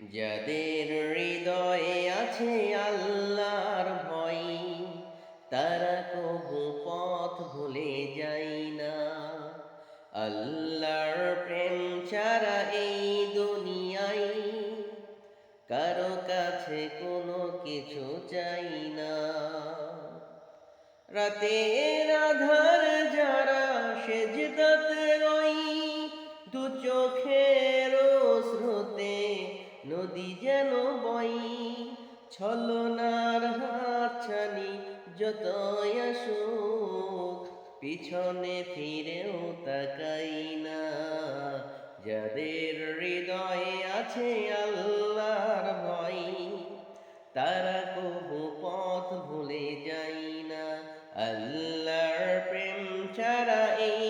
যাদের হৃদয়ে আছে আল্লাহর ভয়, তারা কবু পথ ভুলে যায় না। আল্লাহর প্রেম ছাড়া এই দুনিয়ায় কারও কাছে কোনো কিছু চাই না। রাতের আধার যারা সেজদাতে রই দু স্রোতে নদী যেন বই, ছলনার হাতছানি যতই আসুক, পিছনে ফিরেও তাকাই না। যাদের হৃদয়ে আছে আল্লাহর ভয়, তারা কবু পথ ভুলে যাই না। আল্লাহর প্রেম ছাড়া এই